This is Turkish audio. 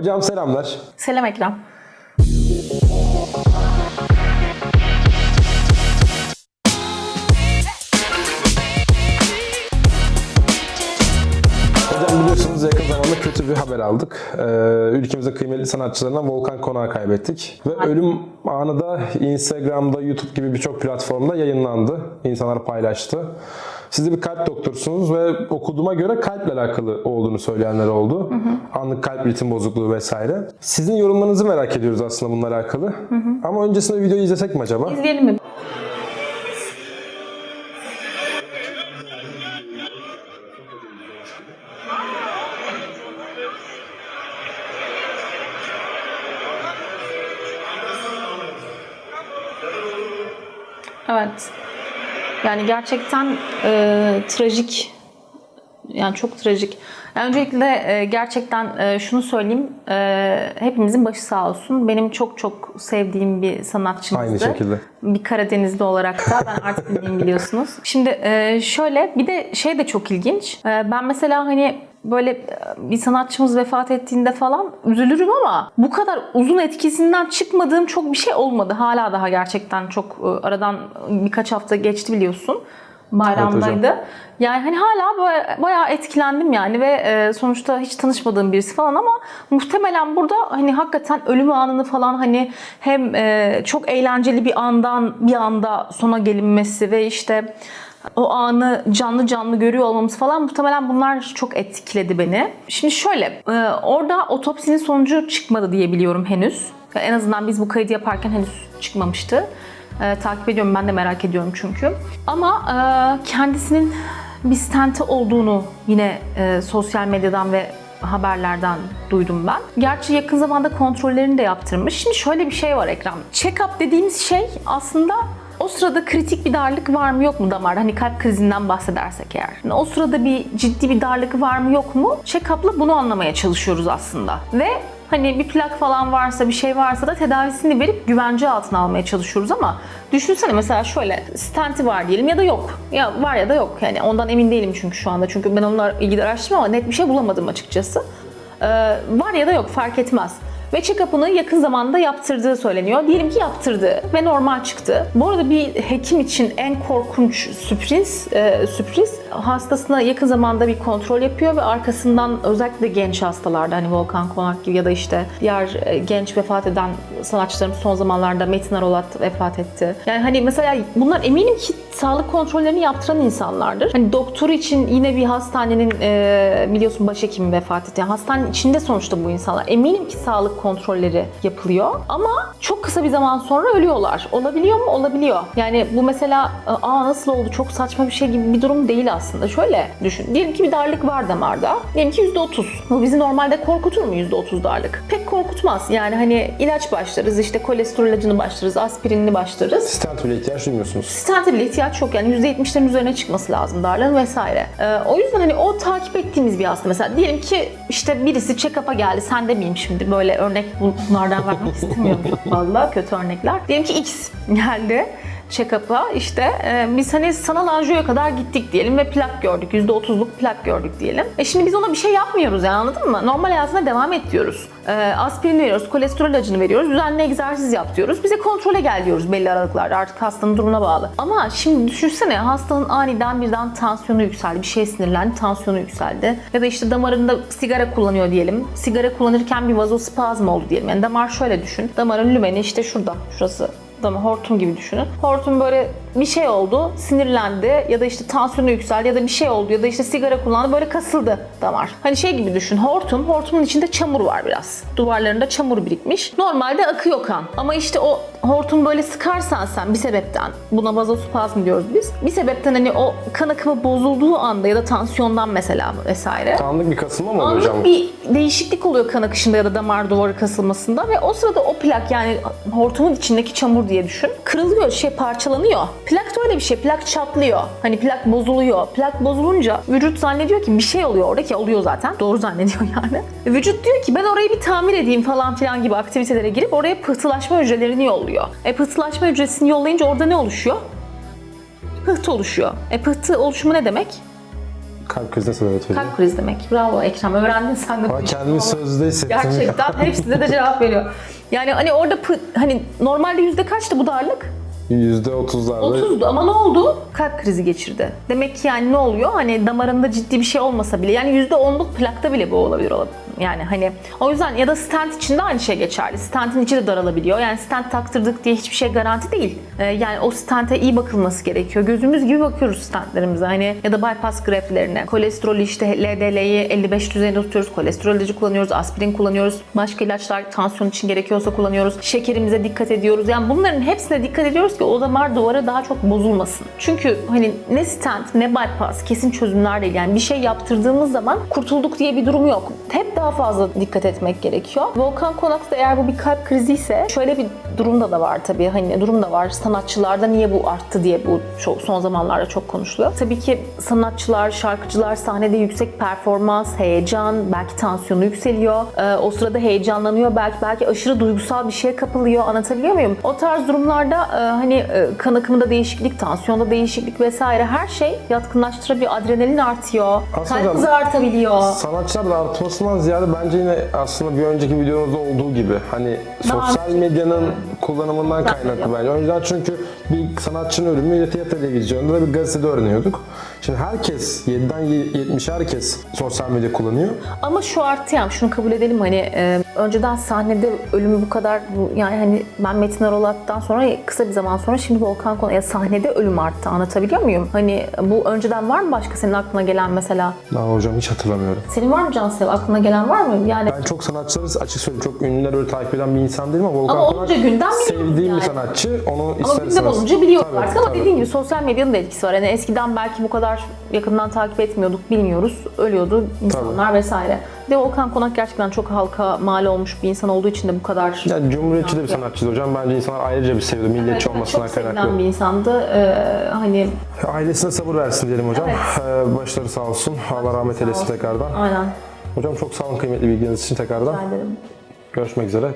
Hocam selamlar. Selam Ekrem. Hocam biliyorsunuz yakın zamanda kötü bir haber aldık. Ee, ülkemizin kıymetli sanatçılarından Volkan Konak'ı kaybettik. Ve ölüm anı da Instagram'da, YouTube gibi birçok platformda yayınlandı. İnsanlar paylaştı. Siz de bir kalp doktorsunuz ve okuduğuma göre kalple alakalı olduğunu söyleyenler oldu. Anlık kalp ritim bozukluğu vesaire. Sizin yorumlarınızı merak ediyoruz aslında bununla alakalı. Ama öncesinde videoyu izlesek mi acaba? İzleyelim mi? Evet. Yani gerçekten e, trajik. Yani çok trajik. Yani öncelikle e, gerçekten e, şunu söyleyeyim. E, hepimizin başı sağ olsun. Benim çok çok sevdiğim bir sanatçımızdı. Aynı şekilde. Bir Karadenizli olarak da ben artık bildiğim biliyorsunuz. Şimdi e, şöyle bir de şey de çok ilginç. E, ben mesela hani böyle bir sanatçımız vefat ettiğinde falan üzülürüm ama bu kadar uzun etkisinden çıkmadığım çok bir şey olmadı. Hala daha gerçekten çok e, aradan birkaç hafta geçti biliyorsun. Bayramdaydı. yani hani hala böyle bayağı etkilendim yani ve e, sonuçta hiç tanışmadığım birisi falan ama muhtemelen burada hani hakikaten ölüm anını falan hani hem e, çok eğlenceli bir andan bir anda sona gelinmesi ve işte o anı canlı canlı görüyor olmamız falan muhtemelen bunlar çok etkiledi beni. Şimdi şöyle, e, orada otopsinin sonucu çıkmadı diye biliyorum henüz. En azından biz bu kaydı yaparken henüz çıkmamıştı. E, takip ediyorum, ben de merak ediyorum çünkü. Ama e, kendisinin bir stenti olduğunu yine e, sosyal medyadan ve haberlerden duydum ben. Gerçi yakın zamanda kontrollerini de yaptırmış. Şimdi şöyle bir şey var Ekrem. Check-up dediğimiz şey aslında o sırada kritik bir darlık var mı yok mu damarda? Hani kalp krizinden bahsedersek eğer. Yani o sırada bir ciddi bir darlık var mı yok mu? Check-up'la bunu anlamaya çalışıyoruz aslında. Ve hani bir plak falan varsa bir şey varsa da tedavisini verip güvence altına almaya çalışıyoruz ama düşünsene mesela şöyle stenti var diyelim ya da yok. Ya var ya da yok. Yani ondan emin değilim çünkü şu anda. Çünkü ben onunla ilgili araştırdım ama net bir şey bulamadım açıkçası. Ee, var ya da yok fark etmez. Ve check-up'ını yakın zamanda yaptırdığı söyleniyor. Diyelim ki yaptırdı ve normal çıktı. Bu arada bir hekim için en korkunç sürpriz, e, sürpriz hastasına yakın zamanda bir kontrol yapıyor ve arkasından özellikle genç hastalarda hani Volkan Konak gibi ya da işte diğer e, genç vefat eden sanatçılarımız son zamanlarda Metin Arolat vefat etti. Yani hani mesela bunlar eminim ki sağlık kontrollerini yaptıran insanlardır. Hani doktor için yine bir hastanenin e, biliyorsun başhekimi vefat etti. Yani hastanenin içinde sonuçta bu insanlar. Eminim ki sağlık kontrolleri yapılıyor ama çok kısa bir zaman sonra ölüyorlar. Olabiliyor mu? Olabiliyor. Yani bu mesela aa nasıl oldu çok saçma bir şey gibi bir durum değil aslında. Şöyle düşün. Diyelim ki bir darlık var damarda. Diyelim ki %30. Bu bizi normalde korkutur mu %30 darlık? Pek korkutmaz. Yani hani ilaç başlarız, işte kolesterol ilacını başlarız, aspirinini başlarız. Stent bile ihtiyaç duymuyorsunuz. Stente bile ihtiyaç yok. Yani %70'lerin üzerine çıkması lazım darlığın vesaire. Ee, o yüzden hani o takip ettiğimiz bir hasta. Mesela diyelim ki işte birisi check-up'a geldi. Sen demeyeyim şimdi böyle örnek bunlardan vermek istemiyorum çok fazla kötü örnekler. Diyelim ki X geldi check-up'a işte e, biz hani sanal anjiyoya kadar gittik diyelim ve plak gördük. %30'luk plak gördük diyelim. E şimdi biz ona bir şey yapmıyoruz yani anladın mı? Normal hayatına devam et diyoruz. E, aspirin veriyoruz, kolesterol ilacını veriyoruz, düzenli egzersiz yap diyoruz. Bize kontrole gel diyoruz belli aralıklarda artık hastanın durumuna bağlı. Ama şimdi düşünsene hastanın aniden birden tansiyonu yükseldi, bir şey sinirlendi, tansiyonu yükseldi. Ya da işte damarında sigara kullanıyor diyelim. Sigara kullanırken bir vazospazm oldu diyelim. Yani damar şöyle düşün. Damarın lümeni işte şurada, şurası damar hortum gibi düşünün. Hortum böyle bir şey oldu, sinirlendi ya da işte tansiyonu yükseldi ya da bir şey oldu ya da işte sigara kullandı böyle kasıldı damar. Hani şey gibi düşün hortum, hortumun içinde çamur var biraz. Duvarlarında çamur birikmiş. Normalde akıyor kan ama işte o hortum böyle sıkarsan sen bir sebepten buna vazospazm diyoruz biz. Bir sebepten hani o kan akımı bozulduğu anda ya da tansiyondan mesela vesaire. Anlık bir kasılma mı oluyor hocam? Anlık bir değişiklik oluyor kan akışında ya da damar duvarı kasılmasında ve o sırada o plak yani hortumun içindeki çamur diye düşün. Kırılıyor, şey parçalanıyor. Plak da öyle bir şey. Plak çatlıyor. Hani plak bozuluyor. Plak bozulunca vücut zannediyor ki bir şey oluyor orada ki oluyor zaten. Doğru zannediyor yani. Vücut diyor ki ben orayı bir tamir edeyim falan filan gibi aktivitelere girip oraya pıhtılaşma hücrelerini yolluyor. E pıhtılaşma hücresini yollayınca orada ne oluşuyor? Pıhtı oluşuyor. E pıhtı oluşumu ne demek? Kalp krizine sebebiyet veriyor. Kalp krizi demek. Bravo Ekrem. Öğrendin sen de. Ama kendimi sözde hissettim. Gerçekten hepsine de cevap veriyor. Yani hani orada pı- hani normalde yüzde kaçtı bu darlık? %30'larda 30'du ama ne oldu? Kalp krizi geçirdi. Demek ki yani ne oluyor? Hani damarında ciddi bir şey olmasa bile yani %10'luk plakta bile bu olabilir olabilir. Yani hani o yüzden ya da stent için de aynı şey geçerli. Stentin içi de daralabiliyor. Yani stent taktırdık diye hiçbir şey garanti değil. Ee, yani o stente iyi bakılması gerekiyor. Gözümüz gibi bakıyoruz stentlerimize. Hani ya da bypass graftlerine. Kolesterolü işte LDL'yi 55 düzeyinde tutuyoruz. Kolesterol ilacı kullanıyoruz. Aspirin kullanıyoruz. Başka ilaçlar tansiyon için gerekiyorsa kullanıyoruz. Şekerimize dikkat ediyoruz. Yani bunların hepsine dikkat ediyoruz ki o damar duvarı daha çok bozulmasın. Çünkü hani ne stent ne bypass kesin çözümler değil. Yani bir şey yaptırdığımız zaman kurtulduk diye bir durum yok. Hep daha fazla dikkat etmek gerekiyor. Volkan Konak'ta eğer bu bir kalp krizi ise şöyle bir durumda da var tabii. Hani durum da var. Sanatçılarda niye bu arttı diye bu çok son zamanlarda çok konuşuluyor. Tabii ki sanatçılar, şarkıcılar sahnede yüksek performans, heyecan, belki tansiyonu yükseliyor. Ee, o sırada heyecanlanıyor. Belki belki aşırı duygusal bir şeye kapılıyor. Anlatabiliyor muyum? O tarz durumlarda e, hani e, kan akımında değişiklik, tansiyonda değişiklik vesaire her şey yatkınlaştırabiliyor. Adrenalin artıyor. Aslında kalp hızı artabiliyor. Sanatçılar da artmasından ziyade bence yine aslında bir önceki videomuzda olduğu gibi hani sosyal medyanın kullanımından kaynaklı bence. Önceden çünkü bir sanatçının ölümü TRT televizyonda da bir gazetede öğreniyorduk. Şimdi herkes 7'den 70'e herkes sosyal medya kullanıyor. Ama şu arttı yani şunu kabul edelim hani e, önceden sahnede ölümü bu kadar yani hani ben Metin Arolat'tan sonra kısa bir zaman sonra şimdi Volkan Konak ya sahnede ölüm arttı anlatabiliyor muyum? Hani bu önceden var mı başka senin aklına gelen mesela? Daha hocam hiç hatırlamıyorum. Senin var mı Cansel aklına gelen var mı? Yani Ben çok sanatçıları açık söyleyeyim çok ünlüler öyle takip eden bir insan değilim ama Volkan Ama Konak olunca gündem sevdiğim yani. bir sanatçı. Onu ama ister gündem istemez- olunca biliyoruz Tabii, artık ama tabii. dediğin gibi sosyal medyanın da etkisi var. Yani eskiden belki bu kadar yakından takip etmiyorduk, bilmiyoruz. Ölüyordu insanlar vesaire. Bir de Volkan Konak gerçekten çok halka mal olmuş bir insan olduğu için de bu kadar Yani Cumhuriyetçi de bir sanatçıydı hocam. Bence insanlar ayrıca bir seviyordu. Milliyetçi Evet, olmasından çok sevilen kaynaklı. bir insandı. Ee, hani Ailesine sabır versin diyelim hocam. Ee, başları sağ olsun. Allah rahmet eylesin tekrardan. aynen Hocam çok sağ olun kıymetli bilginiz için tekrardan. rica ederim. Görüşmek üzere.